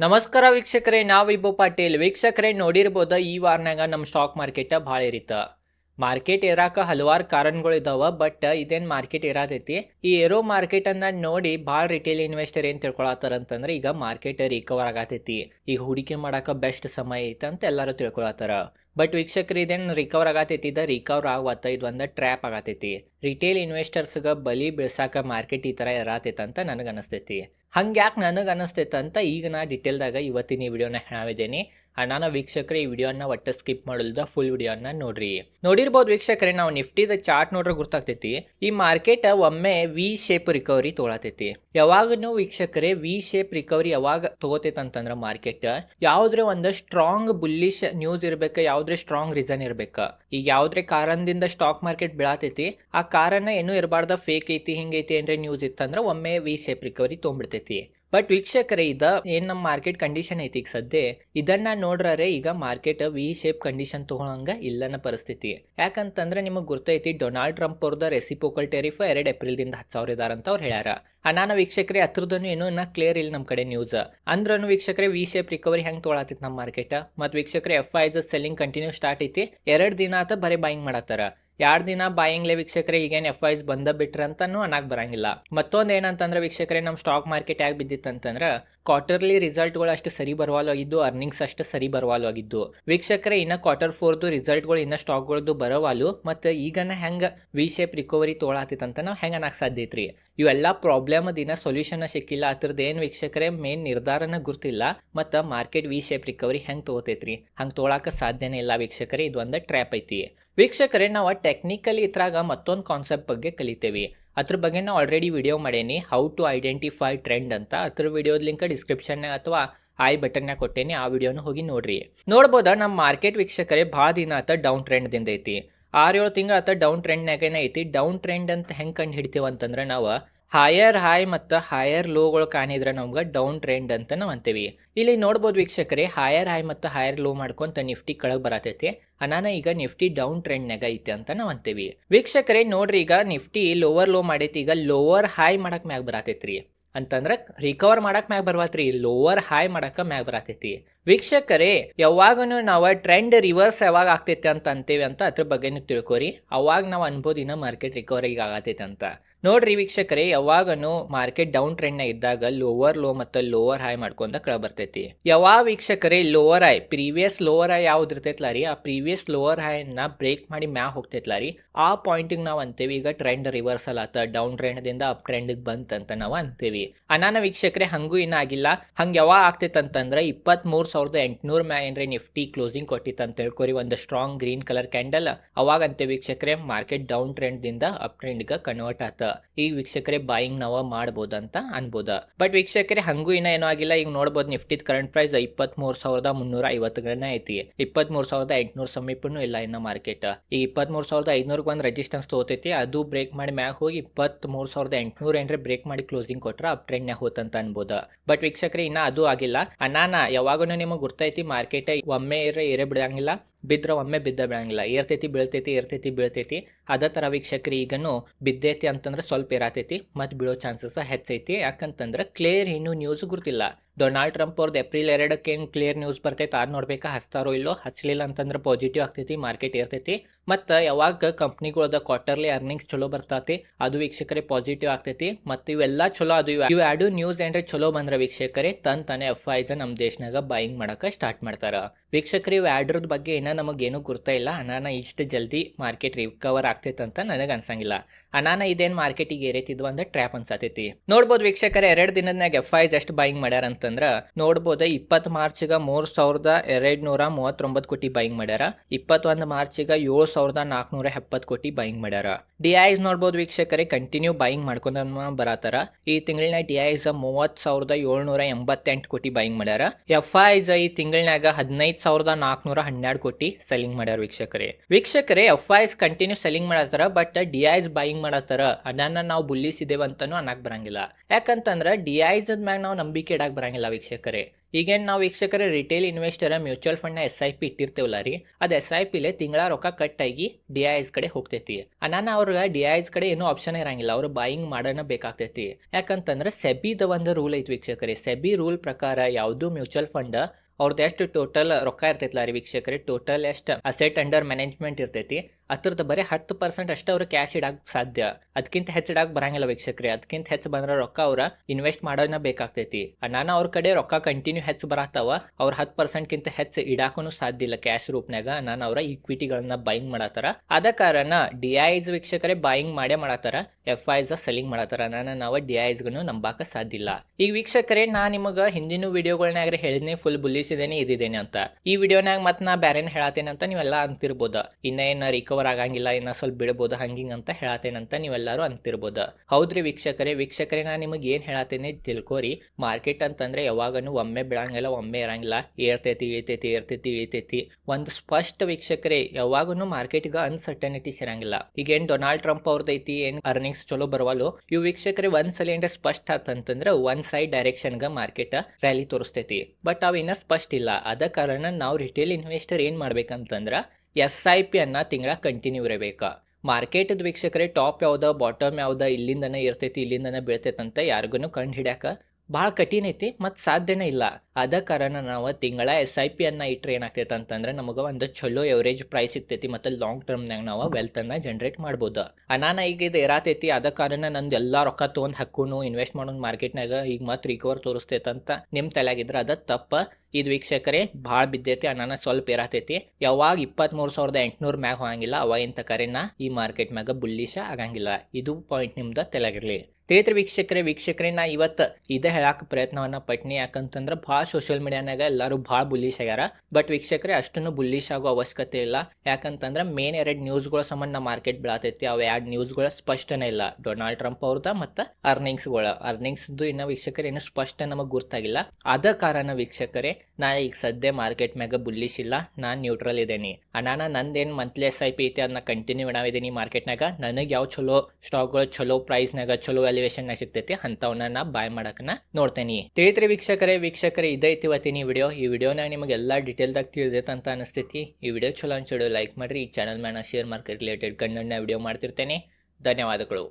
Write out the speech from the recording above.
ನಮಸ್ಕಾರ ವೀಕ್ಷಕರೇ, ನಾವು ಇಬ್ಬ ಪಾಟೀಲ್. ವೀಕ್ಷಕರೇ, ನೋಡಿರ್ಬೋದ ಈ ವಾರನಾಗ ನಮ್ಮ ಸ್ಟಾಕ್ ಮಾರ್ಕೆಟ್ ಭಾಳ ಇರಿತ ಮಾರ್ಕೆಟ್ ಏರಾಕ ಹಲವಾರು ಕಾರಣಗಳು ಇದಾವ ಬಟ್ ಇದೇನು ಮಾರ್ಕೆಟ್ ಏರಾತೈತಿ? ಈ ಏರೋ ಮಾರ್ಕೆಟ್ ಅನ್ನ ನೋಡಿ ಭಾಳ ರಿಟೇಲ್ ಇನ್ವೆಸ್ಟರ್ ಏನ್ ತಿಳ್ಕೊಳತ್ತಾರ ಅಂತಂದ್ರೆ, ಈಗ ಮಾರ್ಕೆಟ್ ರಿಕವರ್ ಆಗತೈತಿ. ಈಗ ಹೂಡಿಕೆ ಮಾಡಾಕ ಬೆಸ್ಟ್ ಸಮಯ ಐತೆ ಅಂತ ಎಲ್ಲರೂ ತಿಳ್ಕೊಳತ್ತಾರ. ಬಟ್ ವೀಕ್ಷಕರು, ಇದೇನು ರಿಕವರ್ ಆಗತೈತಿ? ಇದು ರಿಕವರ್ ಆಗುವತ್ತ. ಇದು ಒಂದು ಟ್ರ್ಯಾಪ್ ಆಗತೈತಿ ರಿಟೇಲ್ ಇನ್ವೆಸ್ಟರ್ಸ್ಗ ಬಲಿ ಬೆಳ್ಸಾಕ ಮಾರ್ಕೆಟ್ ಈ ತರ ಇರತೈತೆ ಅಂತ ನನಗೆ ಅನಿಸ್ತೈತಿ. ಹಂಗ್ಯಾಕೆ ನನಗೆ ಅನಿಸ್ತೈತೆ ಅಂತ ಈಗ ನಾ ಡಿಟೇಲ್ದಾಗ ಇವತ್ತಿನ ಈ ವಿಡಿಯೋನ ಹೇಳಾವಿದ್ದೇನೆ ಅಣ್ಣನ ವೀಕ್ಷಕರು, ಈ ವಿಡಿಯೋನ ಒಟ್ಟು ಸ್ಕಿಪ್ ಮಾಡಲ್ದ ಫುಲ್ ವಿಡಿಯೋನ ನೋಡ್ರಿ. ನೋಡಿರ್ಬೋದು ವೀಕ್ಷಕರೇ, ನಾವು ನಿಫ್ಟಿದ ಚಾರ್ಟ್ ನೋಡ್ರೆ ಗೊತ್ತಾಗ್ತೈತಿ ಈ ಮಾರ್ಕೆಟ್ ಒಮ್ಮೆ ವಿ ಶೇಪ್ ರಿಕವರಿ ತೊಗೊಳತೈತಿ ಯಾವಾಗನು ವೀಕ್ಷಕರೇ ವಿ ಶೇಪ್ ರಿಕವರಿ ಯಾವಾಗ ತಗೋತೈತೆ ಅಂತಂದ್ರೆ ಮಾರ್ಕೆಟ್ ಯಾವ್ದ್ರೆ ಒಂದು ಸ್ಟ್ರಾಂಗ್ ಬುಲ್ಲಿಶ್ ನ್ಯೂಸ್ ಇರ್ಬೇಕ ಯಾವ್ದ್ರೆ ಸ್ಟ್ರಾಂಗ್ ರೀಸನ್ ಇರ್ಬೇಕು. ಈಗ ಯಾವ್ದ್ರೆ ಕಾರಣದಿಂದ ಸ್ಟಾಕ್ ಮಾರ್ಕೆಟ್ ಬೀಳತೈತಿ, ಆ ಕಾರಣ ಏನು ಇರಬಾರ್ದ ಫೇಕ್ ಐತಿ, ಹಿಂಗೈತಿ ಏನ್ರೆ ನ್ಯೂಸ್ ಇತ್ತಂದ್ರೆ ಒಮ್ಮೆ ವಿ ಶೇಪ್ ರಿಕವರಿ ತೊಗೊಂಡ್ಬಿಡ್ತೈತಿ ಬಟ್ ವೀಕ್ಷಕರೇ, ಇದ ಏನ್ ನಮ್ಮ ಮಾರ್ಕೆಟ್ ಕಂಡೀಷನ್ ಐತಿ ಈಗ ಸದ್ಯ? ಇದನ್ನ ನೋಡ್ರೆ ಈಗ ಮಾರ್ಕೆಟ್ ವಿ ಶೇಪ್ ಕಂಡೀಷನ್ ತಗೊಳಂಗ ಇಲ್ಲನ ಪರಿಸ್ಥಿತಿ. ಯಾಕಂತಂದ್ರೆ ನಿಮಗೆ ಗೊತ್ತೈತಿ ಡೊನಾಲ್ಡ್ ಟ್ರಂಪ್ ಅವ್ರದ ರೆಸಿಪೋಕಲ್ ಟೆರಿಫ್ ಎರಡ್ ಏಪ್ರಿಲ್ ದಿಂದ ಹತ್ತು ಸಾವಿರ ಇದಾರ ಅಂತ ಅವ್ರು ಹೇಳ್ಯಾರ. ಅನಾನ ವೀಕ್ಷಕರೇ ಹತ್ರದನು ಏನು ಇನ್ನ ಕ್ಲಿಯರ್ ಇಲ್ಲ ನಮ್ಮ ಕಡೆ ನ್ಯೂಸ್ ಅಂದ್ರನು ವೀಕ್ಷಕರೇ ವಿ ಶೇಪ್ ರಿಕವರಿ ಹೆಂಗ್ ತೊಗೊಳತಿತ್ತು ನಮ್ಮ ಮಾರ್ಕೆಟ್ ಮತ್ತು ವೀಕ್ಷಕರೇ F Is selling continue start ಐತಿ. ಎರಡ್ ದಿನ ಆತ ಬರೀ ಬೈಂಗ್ ಮಾಡತ್ತಾರ. ಎರಡು ದಿನ ಬಾಯಿಂಗ್ಲೆ ವೀಕ್ಷಕರೇ, ಈಗೇನು ಎಫ್ ಐಸ್ ಬಂದ ಬಿಟ್ರ ಅಂತಾನು ಅನ್ನಕ್ ಬರಂಗಿಲ್ಲ. ಮತ್ತೊಂದು ಏನಂತಂದ್ರೆ ವೀಕ್ಷಕರೇ ನಮ್ಮ ಸ್ಟಾಕ್ ಮಾರ್ಕೆಟ್ ಯಾಕೆ ಬಿದ್ದಿತ್ತು ಅಂತಂದ್ರೆ ಕ್ವಾರ್ಟರ್ಲಿ ರಿಸಲ್ಟ್ಗಳು ಅಷ್ಟು ಸರಿ ಬರವಾಲಾಗಿದ್ದು ಅರ್ನಿಂಗ್ಸ್ ಅಷ್ಟು ಸರಿ ಬರವಾಲಾಗಿದ್ದು ವೀಕ್ಷಕರೇ, ಇನ್ನ ಕ್ವಾರ್ಟರ್ ಫೋರ್ದು ರಿಸಲ್ಟ್ಗಳು ಇನ್ನ ಸ್ಟಾಕ್ಗಳದ್ದು ಬರವಾಲು ಮತ್ತು ಈಗನ ಹೆಂಗೆ ವಿ ಶೇಪ್ ರಿಕವರಿ ತೋಳಾತಿತ್ತಂತ ನಾವು ಹೆಂಗೆ ಅನ್ನಕ್ಕೆ ಸಾಧ್ಯ ಐತ್ರಿ? ಇವೆಲ್ಲ ಪ್ರಾಬ್ಲಮ್ ದಿನ ಸೊಲ್ಯೂಷನ್ ಸಿಕ್ಕಿಲ್ಲ ಅದ್ರದ್ದು ಏನು ವೀಕ್ಷಕರೇ ಮೇನ್ ನಿರ್ಧಾರನ ಗುರ್ತಿಲ್ಲ, ಮತ್ತ ಮಾರ್ಕೆಟ್ ವಿ ಶೇಪ್ ರಿಕವರಿ ಹೆಂಗೆ ತಗೋತೈತ್ರಿ ಹಂಗೆ ತೊಗೊಳಕ್ಕೆ ಸಾಧ್ಯನೇ ಇಲ್ಲ ವೀಕ್ಷಕರೇ ಇದು ಒಂದು ಟ್ರ್ಯಾಪ್ ಐತಿ. ವೀಕ್ಷಕರೇ, ನಾವು ಟೆಕ್ನಿಕಲಿ ಇದ್ರಾಗ ಮತ್ತೊಂದು ಕಾನ್ಸೆಪ್ಟ್ ಬಗ್ಗೆ ಕಲಿತೇವೆ. ಅದ್ರ ಬಗ್ಗೆ ನಾವು ಆಲ್ರೆಡಿ ವಿಡಿಯೋ ಮಾಡೇನಿ. ಹೌ ಟು ಐಡೆಂಟಿಫೈ ಟ್ರೆಂಡ್ ಅಂತ. ಅದ್ರ ವಿಡಿಯೋದ ಲಿಂಕ್ ಡಿಸ್ಕ್ರಿಪ್ಷನ್ ಅಥವಾ ಐ ಬಟನ್ನ ಕೊಟ್ಟೇನಿ. ಆ ವಿಡಿಯೋನ ಹೋಗಿ ನೋಡ್ರಿ. ನೋಡ್ಬೋದ ನಮ್ಮ ಮಾರ್ಕೆಟ್ ವೀಕ್ಷಕರೇ, ಭಾಳ ದಿನ ಆತ ಡೌನ್ ಟ್ರೆಂಡ್ದಿಂದ ಐತಿ. ಆರು ಏಳು ತಿಂಗಳ ಆತ ಡೌನ್ ಟ್ರೆಂಡ್ನಾಗೇನ ಐತಿ. ಡೌನ್ ಟ್ರೆಂಡ್ ಅಂತ ಹೆಂಗೆ ಕಂಡು ಹಿಡಿತೀವಿ ಅಂತಂದ್ರೆ ನಾವು ಹೈಯರ್ ಹೈ ಮತ್ತು ಹೈಯರ್ ಲೋಗಳು ಕಾಣಿದ್ರೆ ನಮ್ಗೆ ಡೌನ್ ಟ್ರೆಂಡ್ ಅಂತ ನಾವು ಅಂತೀವಿ. ಇಲ್ಲಿ ನೋಡ್ಬೋದು ವೀಕ್ಷಕರೇ ಹೈಯರ್ ಹೈ ಮತ್ತು ಹೈಯರ್ ಲೋ ಮಾಡ್ಕೊಂತ ನಿಫ್ಟಿ ಕೆಳಗೆ ಬರತೈತಿ. ಅನಾನ ಈಗ ನಿಫ್ಟಿ ಡೌನ್ ಟ್ರೆಂಡ್ನಾಗ ಐತೆ ಅಂತ ನಾವು ಅಂತೀವಿ. ವೀಕ್ಷಕರೇ, ನೋಡ್ರಿ ಈಗ ನಿಫ್ಟಿ ಲೋವರ್ ಲೋ ಮಾಡೈತಿ. ಈಗ ಲೋವರ್ ಹೈ ಮಾಡಕ್ ಮ್ಯಾಗ ಬರತೈತ್ರಿ. ಅಂತಂದ್ರೆ ರಿಕವರ್ ಮಾಡಕ್ ಮ್ಯಾಗ ಬರ್ವಾತ್ರಿ. ಲೋವರ್ ಹೈ ಮಾಡಕ ಮ್ಯಾಗ ಬರತೈತಿ. ವೀಕ್ಷಕರೇ, ಯಾವಾಗನು ನಾವು ಟ್ರೆಂಡ್ ರಿವರ್ಸ್ ಯಾವಾಗ ಆಗ್ತೈತೆ ಅಂತ ಅಂತೀವಿ ಅಂತ ಅದ್ರ ಬಗ್ಗೆನೂ ತಿಳ್ಕೊರಿ. ಅವಾಗ ನಾವು ಅನ್ಬೋದು ಇನ್ನ ಮಾರ್ಕೆಟ್ ರಿಕವರಿಗೆ ಆಗತೈತೆ ಅಂತ. ನೋಡ್ರಿ ವೀಕ್ಷಕರೇ, ಯಾವಾಗನು ಮಾರ್ಕೆಟ್ ಡೌನ್ ಟ್ರೆಂಡ್ನ ಇದ್ದಾಗ ಲೋವರ್ ಲೋ ಮತ್ತ ಲೋವರ್ ಹೈ ಮಾಡ್ಕೊಂತ ಕೆಳ ಬರ್ತೈತಿ. ಯಾವಾಗ ವೀಕ್ಷಕರೇ lower high previous lower high ಯಾವ್ದು ಇರ್ತೈತ್ಲ ರೀ? ಆ ಪ್ರೀವಿಯಸ್ ಲೋವರ್ ಹೈನ ಬ್ರೇಕ್ ಮಾಡಿ ಮ್ಯಾಗ ಹೋಗ್ತೈತ್ಲ ರೀ? ಆ ಪಾಯಿಂಟಿಗೆ ನಾವು ಅಂತೀವಿ, ಈಗ ಟ್ರೆಂಡ್ ರಿವರ್ಸಲ್ ಆತ ಡೌನ್ ಟ್ರೆಂಡ್ ದಿಂದ ಅಪ್ ಟ್ರೆಂಡ್ ಬಂತ ಅಂತ ನಾವು ಅಂತೀವಿ. ಅನಾನ ವೀಕ್ಷಕರೇ, ಹಂಗೂ ಇನ್ನ ಆಗಿಲ್ಲ. ಹಂಗೆ ಯಾವಾಗ ಅಂತಂದ್ರ ಇಪ್ಪತ್ ಮೂರ್ ಸಾವಿರದ ಎಂಟುನೂರು ಮ್ಯಾ ಏನ್ರಿ ನಿಫ್ಟಿ ಕ್ಲೋಸಿಂಗ್ ಕೊಟ್ಟಿತ್ತು ಅಂತ ಹೇಳ್ಕೊರಿ, ಒಂದು ಸ್ಟ್ರಾಂಗ್ ಗ್ರೀನ್ ಕಲರ್ ಕ್ಯಾಂಡಲ್ ಅವಾಗ ಅಂತ ವೀಕ್ಷಕರೇ ಮಾರ್ಕೆಟ್ ಡೌನ್ ಟ್ರೆಂಡ್ ದಿಂದ ಅಪ್ ಟ್ರೆಂಡ್ಗೆ ಕನ್ವರ್ಟ್ ಆತ. ಈಗ ವೀಕ್ಷಕರೇ ಬಾಯಿಂಗ್ ನಾವು ಮಾಡ್ಬೋದು ಅಂತ ಅನ್ಬೋದ. ಬಟ್ ವೀಕ್ಷಕರೇ, ಹಂಗೂ ಇನ್ನ ಏನೂ ಆಗಿಲ್ಲ. ಈಗ ನೋಡ್ಬೋದು, ನಿಫ್ಟಿದ್ ಕರೆಂಟ್ ಪ್ರೈಸ್ ಇಪ್ಪತ್ತ್ಮೂರು ಸಾವಿರದ ಮುನ್ನೂರ ಐವತ್ತುಗಳನ್ನ ಐತಿ. ಇಪ್ಪತ್ತ್ಮೂರು ಸಾವಿರದ ಎಂಟುನೂರು ಸಮೀಪನೂ ಇಲ್ಲ ಇನ್ನ ಮಾರ್ಕೆಟ್ ಈ ಇಪ್ಪತ್ತ್ಮೂರು ಸಾವಿರದ ಐದುನೂರಿಗೆ ಒಂದು ರೆಜಿಸ್ಟೆನ್ಸ್ ತೋತೈತಿ. ಅದು ಬ್ರೇಕ್ ಮಾಡಿ ಮ್ಯಾಗ ಹೋಗಿ ಇಪ್ಪತ್ತ್ಮೂರು ಸಾವಿರದ ಎಂಟುನೂರು ಏನ್ರೆ ಬ್ರೇಕ್ ಮಾಡಿ ಕ್ಲೋಸಿಂಗ್ ಕೊಟ್ರ ಅಪ್ ಟ್ರೆಂಡ್ನ್ಯಾಗ ಹೋತಂತ ಅನ್ಬೋದ. ಬಟ್ ವೀಕ್ಷಕರೇ, ಇನ್ನ ಅದು ಆಗಿಲ್ಲ. ಅನಾನ ಯಾವಾಗೂ ನಿಮಗೆ ಗುರ್ತೈತಿ ಮಾರ್ಕೆಟ್ ಒಮ್ಮೆ ಇರ ಏರೇ ಬಿಡಂಗಿಲ್ಲ. ಬಿದ್ರೆ ಒಮ್ಮೆ ಬಿದ್ದ ಬೀಳಂಗಿಲ್ಲ ಏರ್ತೈತಿ, ಬೀಳ್ತೈತಿ ಏರ್ತೈತಿ, ಬೀಳ್ತೈತಿ. ಅದೇ ಥರ ವೀಕ್ಷಕರು, ಈಗನೂ ಬಿದ್ದೈತಿ ಅಂತಂದ್ರೆ ಸ್ವಲ್ಪ ಇರತೈತಿ ಮತ್ತು ಬೀಳೋ ಚಾನ್ಸಸ್ ಹೆಚ್ಚೈತಿ. ಯಾಕಂತಂದ್ರೆ ಕ್ಲಿಯರ್ ಇನ್ನೂ ನ್ಯೂಸ್ ಗುರ್ತಿಲ್ಲ ಡೊನಾಲ್ಡ್ ಟ್ರಂಪ್ ಅವ್ರದ್ದು ಏಪ್ರಿಲ್ ಎರಡಕ್ಕೆ ಏನು ಕ್ಲಿಯರ್ ನ್ಯೂಸ್ ಬರ್ತೈತೆ ಅದು ನೋಡ್ಬೇಕಾ? ಹಚ್ತಾರೋ ಇಲ್ಲೋ? ಹಚ್ಚಲಿಲ್ಲ ಅಂತಂದ್ರೆ ಪಾಸಿಟಿವ್ ಆಗ್ತೈತಿ ಮಾರ್ಕೆಟ್ ಇರ್ತೈತಿ ಮತ್ತು ಯಾವಾಗ ಕಂಪ್ನಿಗಳದ ಕ್ವಾರ್ಟರ್ಲಿ ಅರ್ನಿಂಗ್ಸ್ ಚಲೋ ಬರ್ತೈತಿ, ಅದು ವೀಕ್ಷಕರೇ ಪಾಸಿಟಿವ್ ಆಗ್ತೈತಿ. ಮತ್ತು ಇವೆಲ್ಲ ಚಲೋ ಅದು ಇವು ಎರಡು ನ್ಯೂಸ್ ಏನ್ರೆ ಚಲೋ ಬಂದ್ರೆ ವೀಕ್ಷಕರೇ, ತನ್ ತಾನೇ ಎಫ್ ಐಸ್ ನಮ್ಮ ದೇಶನಾಗ ಬಾಯಿಂಗ್ ಮಾಡೋಕೆ ಸ್ಟಾರ್ಟ್ ಮಾಡ್ತಾರೆ. ವೀಕ್ಷಕರು, ಇವು ಎರಡ್ರದ ಬಗ್ಗೆ ಏನೋ ನಮಗೇನು ಗುರ್ತಾ ಇಲ್ಲ. ಅನಾನ ಇಷ್ಟು ಜಲ್ದಿ ಮಾರ್ಕೆಟ್ ರಿಕವರ್ ಆಗ್ತೈತೆ ಅಂತ ನನಗೆ ಅನ್ಸಂಗಿಲ್ಲ. ಅನಾನ ಇದೇನು ಮಾರ್ಕೆಟಿಗೆ ಏರೈತಿದ್ವು ಅಂದ್ರೆ ಟ್ರ್ಯಾಪ್ ಅನ್ಸತೈತಿ. ನೋಡ್ಬೋದು ವೀಕ್ಷಕರ, ಎರಡು ದಿನದಾಗ ಎಫ್ ಐಸ್ ಎಷ್ಟು ಬಾಯಿಂಗ್ ಮಾಡ್ಯಾರ ಅಂತಂದ್ರ ನೋಡ್ಬೋದು ಇಪ್ಪತ್ತು ಮಾರ್ಚ್ಗ ಮೂರ್ ಸಾವಿರದ ಎರಡ್ ನೂರ ಮೂವತ್ತೊಂಬತ್ತು ಕೋಟಿ ಬೈಯಿಂಗ್ ಮಾಡ್ಯಾರ. ಇಪ್ಪತ್ತೊಂದು ಮಾರ್ಚ್ಗ ಏಳು ಸಾವಿರದ ನಾಲ್ಕುನೂರ ಎಪ್ಪತ್ತು ಕೋಟಿ ಬೈಯಿಂಗ್ ಮಾಡ್ಯಾರ. ಡಿ ಐಸ್ ನೋಡ್ಬೋದು ವೀಕ್ಷಕರೇ ಕಂಟಿನ್ಯೂ ಬಾಯಿಂಗ್ ಮಾಡ್ಕೊಂಡ ಬರತಾರ. ಈ ತಿಂಗಳಿನ ಡಿ ಐಸ್ ಮೂವತ್ ಸಾವಿರದ ಏಳ್ನೂರ ಎಂಬತ್ತೆಂಟು ಕೋಟಿ ಬಾಯಿಂಗ್ ಮಾಡ್ಯಾರ. ಎಫ್ ಐಸ್ ಈ ತಿಂಗಳಿನಾಗ ಹದಿನೈದು ಸಾವಿರದ ನಾಲ್ಕುನೂರ ಹನ್ನೆರಡು ಕೋಟಿ ಸೆಲ್ಲಿಂಗ್ ಮಾಡ್ಯಾರ ವೀಕ್ಷಕರೇ. ವೀಕ್ಷಕರೇ ಎಫ್ ಐಸ್ ಕಂಟಿನ್ಯೂ ಸೆಲ್ಲಿಂಗ್ ಮಾಡತ್ತಾರ ಬಟ್ ಡಿ ಐಸ್ ಬಾಯಿಂಗ್ ಮಾಡತ್ತಾರ? ಅದನ್ನ ನಾವು ಬುಲ್ಲಿಸಿದೇವ ಅಂತಾನು ಅನ್ನಕ್ ಬರಂಗಿಲ್ಲ. ಯಾಕಂತಂದ್ರ, ಡಿ ಐಸ್ ಮ್ಯಾಗ ನಾವು ನಂಬಿಕೆ ಇಡಕ್ ಬರಂಗಿಲ್ಲ ವೀಕ್ಷಕರೇ. ಈಗೇನು ನಾವು ವೀಕ್ಷಕರ ರಿಟೇಲ್ ಇನ್ವೆಸ್ಟರ್ ಮ್ಯೂಚುವಲ್ ಫಂಡ್ನ ಎಸ್ ಐ ಪಿ ಇಟ್ಟಿರ್ತೇವಲ್ಲ ರೀ? ಅದು ಎಸ್ ಐ ಪಿಲೆ ತಿಂಗಳ ರೊಕ್ಕ ಕಟ್ ಆಗಿ ಡಿ ಐಸ್ ಕಡೆ ಹೋಗ್ತೈತಿ. ಅನಾನ ಅವ್ರಿಗೆ ಡಿ ಐಸ್ ಕಡೆ ಏನೂ ಆಪ್ಷನ್ ಇರಂಗಿಲ್ಲ. ಅವ್ರು ಬಾಯಿಂಗ್ ಮಾಡೋಣ ಬೇಕಾಗ್ತೈತಿ. ಯಾಕಂತಂದ್ರೆ, ಸೆಬಿದ ಒಂದು ರೂಲ್ ಐತಿ ವೀಕ್ಷಕರೇ. ಸೆಬಿ ರೂಲ್ ಪ್ರಕಾರ ಯಾವುದು ಮ್ಯೂಚುವಲ್ ಫಂಡ್ ಅವ್ರದ್ದು ಎಷ್ಟು ಟೋಟಲ್ ರೊಕ್ಕ ಇರ್ತೈತಲ್ಲ ರೀ ವೀಕ್ಷಕರೇ? ಟೋಟಲ್ ಎಷ್ಟು ಅಸೆಟ್ ಅಂಡರ್ ಮ್ಯಾನೇಜ್ಮೆಂಟ್ ಇರ್ತೈತಿ? ಅದ್ರದ್ದು ಬರೀ ಹತ್ತು ಪರ್ಸೆಂಟ್ ಅಷ್ಟೇ ಅವ್ರು ಕ್ಯಾಶ್ ಇಡಕ್ ಸಾಧ್ಯ. ಅದಕ್ಕಿಂತ ಹೆಚ್ಚು ಇಡಕ್ ಬರಂಗಿಲ್ಲ ವೀಕ್ಷಕ್ರಿ. ಅದಕ್ಕಿಂತ ಹೆಚ್ಚು ಬಂದ್ರೆ ರೊಕ್ಕ ಅವ್ರ ಇನ್ವೆಸ್ಟ್ ಮಾಡೋಣ ಬೇಕಾಗ್ತೈತಿ. ನಾನು ಅವ್ರ ಕಡೆ ರೊಕ್ಕ ಕಂಟಿನ್ಯೂ ಹೆಚ್ಚು ಬರತ್ತಾವ ಅವ್ರ ಹತ್ತು ಪರ್ಸೆಂಟ್ಗಿಂತ ಹೆಚ್ಚು ಇಡಾಕೂ ಸಾಧ್ಯ ಇಲ್ಲ ಕ್ಯಾಶ್ ರೂಪನಾಗ ನಾನು ಅವರ ಈಕ್ವಿಟಿಗಳನ್ನ ಬೈಂಗ್ ಮಾಡತ್ತಾರ ಅದ ಕಾರಣ ಡಿ ಐಸ್ ವೀಕ್ಷಕರೇ ಬಾಯಿಂಗ್ ಮಾಡೇ ಮಾಡತ್ತಾರ ಎಫ್ ಐಸ್ ಸೆಲ್ಲಿಂಗ್ ಮಾಡತ್ತಾರ ನಾನು ನಾವು ಡಿ ಐಸ್ಗೂ ನಂಬಾಕ ಸಾಧ್ಯ ಇಲ್ಲ. ಈಗ ವೀಕ್ಷಕರೇ ನಾ ನಿಮಗೆ ಹಿಂದಿನ ವಿಡಿಯೋಗಳನ್ನಾಗ್ರೆ ಹೇಳಿದ್ನಿ ಫುಲ್ ಬುಲ್ಲಿಸಿದೇನೆ ಇದ್ದೇನೆ ಅಂತ. ಈ ವಿಡಿಯೋನಾಗ ಮತ್ತೆ ನಾ ಬ್ಯಾರೇನ್ ಹೇಳತ್ತೇನೆ ಅಂತ ನೀವೆಲ್ಲ ಅಂತಿರ್ಬೋದು. ಇನ್ನ ರಿಕವರ್ ಆಗಂಗಿಲ್ಲ ಇನ್ನ ಸ್ವಲ್ಪ ಬಿಡ್ಬೋದು, ಹಂಗಿಂಗ್ ಅಂತ ಹೇಳತ್ತೇನಂತ ನೀವೆಲ್ಲರೂ ಅಂತಿರ್ಬೋದು. ಹೌದ್ರಿ ವೀಕ್ಷಕರೇ ವೀಕ್ಷಕರೇ, ನಾ ನಿಮಗೆ ಏನು ಹೇಳತ್ತೇನೆ ತಿಳ್ಕೊರಿ. ಮಾರ್ಕೆಟ್ ಅಂತಂದ್ರೆ ಯಾವಾಗನು ಒಮ್ಮೆ ಬಿಡಂಗಿಲ್ಲ, ಒಮ್ಮೆ ಇರಂಗಿಲ್ಲ. ಏರ್ತೈತಿ, ಇಳಿತೈತಿ ಏರ್ತೈತಿ, ಇಳಿತೈತಿ. ಒಂದು ಸ್ಪಷ್ಟ ವೀಕ್ಷಕರೇ, ಯಾವಾಗನು ಮಾರ್ಕೆಟ್ಗೆ ಅನ್ಸರ್ಟನಿಟೀಸ್ ಇರಂಗಿಲ್ಲ. ಈಗ ಡೊನಾಲ್ಡ್ ಟ್ರಂಪ್ ಅವ್ರದೈತಿ, ಏನ್ ಅರ್ನಿಂಗ್ಸ್ ಚಲೋ ಬರವಲ್ಲು ಇವು ವೀಕ್ಷಕರೇ ಒಂದ್ ಸಲ ಏನ್ ಸ್ಪಷ್ಟ ಆತಂತಂದ್ರೆ ಒನ್ ಸೈಡ್ ಡೈರೆಕ್ಷನ್ಗೆ ಮಾರ್ಕೆಟ್ ರ್ಯಾಲಿ ತೋರಿಸ್ತೈತಿ. ಬಟ್ ಅವು ಇನ್ನ ಸ್ಪಷ್ಟ ಇಲ್ಲ. ಅದ ಕಾರಣ ನಾವು ರಿಟೇಲ್ ಇನ್ವೆಸ್ಟರ್ ಏನ್ ಮಾಡ್ಬೇಕಂತಂದ್ರ ಎಸ್ ಐ ಪಿ ಅನ್ನ ತಿಂಗಳ ಕಂಟಿನ್ಯೂ ಇರಬೇಕು. ಮಾರ್ಕೆಟ್ ವೀಕ್ಷಕರೇ ಟಾಪ್ ಯಾವ್ದ ಬಾಟಮ್ ಯಾವ್ದ, ಇಲ್ಲಿಂದನೇ ಇರ್ತೈತಿ, ಇಲ್ಲಿಂದನೇ ಬೀಳ್ತೈತಿ ಅಂತ ಯಾರಿಗೂ ಕಂಡು ಹಿಡ್ಯಾಕ ಭಾಳ ಕಠಿಣ ಐತಿ ಮತ್ತು ಸಾಧ್ಯನೇ ಇಲ್ಲ. ಅದ ಕಾರಣ ನಾವು ತಿಂಗಳ ಎಸ್ ಐ ಪಿ ಅನ್ನ ಇಟ್ಟರೆ ಏನಾಗ್ತೈತೆ ಅಂತಂದ್ರೆ ನಮಗೆ ಒಂದು ಚಲೋ ಎವರೇಜ್ ಪ್ರೈಸ್ ಸಿಗ್ತೈತಿ ಮತ್ತು ಲಾಂಗ್ ಟರ್ಮ್ನಾಗ ನಾವು ವೆಲ್ತ್ ಅನ್ನ ಜನರೇಟ್ ಮಾಡ್ಬೋದು. ಅನಾನ ಈಗ ಇದು ಇರಾತೈತಿ ಅದ ಕಾರಣ ನಂದು ಎಲ್ಲ ರೊಕ್ಕ ತೊಗೊಂಡು ಹಾಕೋನು ಇನ್ವೆಸ್ಟ್ ಮಾಡೋದು ಮಾರ್ಕೆಟ್ನಾಗ ಈಗ ಮತ್ತೆ ರಿಕವರ್ ತೋರಿಸ್ತೈತೆ ಅಂತ ನಿಮ್ಮ ತಲೆಯಾಗಿದ್ರೆ ಅದ ತಪ್ಪ. ಇದು ವೀಕ್ಷಕರೇ ಭಾಳ ಬಿದ್ದೈತಿ ಅನಾನ ಸ್ವಲ್ಪ ಇರತೈತಿ ಯಾವಾಗ ಇಪ್ಪತ್ತ್ಮೂರು ಸಾವಿರದ ಎಂಟುನೂರು ಮ್ಯಾಗ ಹೋಗಂಗಿಲ್ಲ ಅವಾಗಿನ ತಕರಿನ ಈ ಮಾರ್ಕೆಟ್ ಮ್ಯಾಗ ಬುಲ್ಲಿಶ ಆಗಂಗಿಲ್ಲ. ಇದು ಪಾಯಿಂಟ್ ನಿಮ್ದು ತಲೆಗಿರಲಿ ತಿಳಿತ್ರಿ ವೀಕ್ಷಕರೇ ವೀಕ್ಷಕರೇ, ನಾ ಇವತ್ತು ಇದೇ ಹೇಳಕ್ಕೆ ಪ್ರಯತ್ನವನ್ನ ಪಟ್ನಿ. ಯಾಕಂತಂದ್ರೆ ಭಾಳ ಸೋಷಿಯಲ್ ಮೀಡಿಯಾನಾಗ ಎಲ್ಲರೂ ಭಾಳ ಬುಲ್ಲಿಶ್ ಆಗ್ಯಾರ. ಬಟ್ ವೀಕ್ಷಕರೇ ಅಷ್ಟನ್ನು ಬುಲ್ಲಿಶ್ ಆಗೋ ಅವಶ್ಯಕತೆ ಇಲ್ಲ. ಯಾಕಂತಂದ್ರೆ ಮೇನ್ ಎರಡು ನ್ಯೂಸ್ಗಳ ಸಂಬಂಧ ಮಾರ್ಕೆಟ್ ಬೀಳತೈತಿ. ಅವು ಎರಡು ನ್ಯೂಸ್ಗಳ ಸ್ಪಷ್ಟನೇ ಇಲ್ಲ. ಡೊನಾಲ್ಡ್ ಟ್ರಂಪ್ ಅವ್ರದ ಮತ್ತು ಅರ್ನಿಂಗ್ಸ್ಗಳ ಅರ್ನಿಂಗ್ಸ್ದು ಇನ್ನು ವೀಕ್ಷಕರೇ ಏನು ಸ್ಪಷ್ಟ ನಮಗೆ ಗುರ್ತಾಗಿಲ್ಲ. ಅದ ಕಾರಣ ವೀಕ್ಷಕರೇ, ನಾ ಈಗ ಸದ್ಯ ಮಾರ್ಕೆಟ್ ಮ್ಯಾಗ ಬುಲ್ಲಿಶ್ ಇಲ್ಲ. ನಾನು ನ್ಯೂಟ್ರಲ್ ಇದ್ದೇನೆ ಅಣ್ಣ ನಂದೇನು ಮಂತ್ಲಿ ಎಸ್ ಐ ಪಿ ಐತಿ ಅದನ್ನ ಕಂಟಿನ್ಯೂ ಇಡಾವಿದ್ದೀನಿ ಮಾರ್ಕೆಟ್ನಾಗ ನನಗೆ ಯಾವ ಚಲೋ ಸ್ಟಾಕ್ಗಳು ಚಲೋ ಪ್ರೈಸ್ನಾಗ ಚಲೋ ವ್ಯಾಲ್ಯೂಯೇಷನ್ ಸಿಗ್ತೈತಿ ಅಂತವನ್ನ ನಾ ಬಾಯ್ ಮಾಡಕ್ನ ನೋಡ್ತೇನೆ. ತಿಳಿತ್ರಿ ವೀಕ್ಷಕರೇ ವೀಕ್ಷಕರೇ ಇದೈತಿ ಇವತ್ತಿನ ವಿಡಿಯೋ ಈ ವಿಡಿಯೋನಾಗ ನಿಮಗೆ ಎಲ್ಲಾ ಡೀಟೇಲ್ ದಾಗ ತಿಳಿದೈತೆ ಅಂತ ಅನಿಸ್ತೈತಿ. ಈ ವಿಡಿಯೋ ಚಲೋ ಅನ್ಸಿಡೋ ಲೈಕ್ ಮಾಡ್ರಿ. ಈ ಚಾನಲ್ ಮ್ಯಾನ ಶೇರ್ ಮಾರ್ಕೆಟ್ ರಿಲೇಟೆಡ್ ಕಣ್ಣಣ್ಣ ವಿಡಿಯೋ ಮಾಡ್ತಿರ್ತೇನೆ. ಧನ್ಯವಾದಗಳು.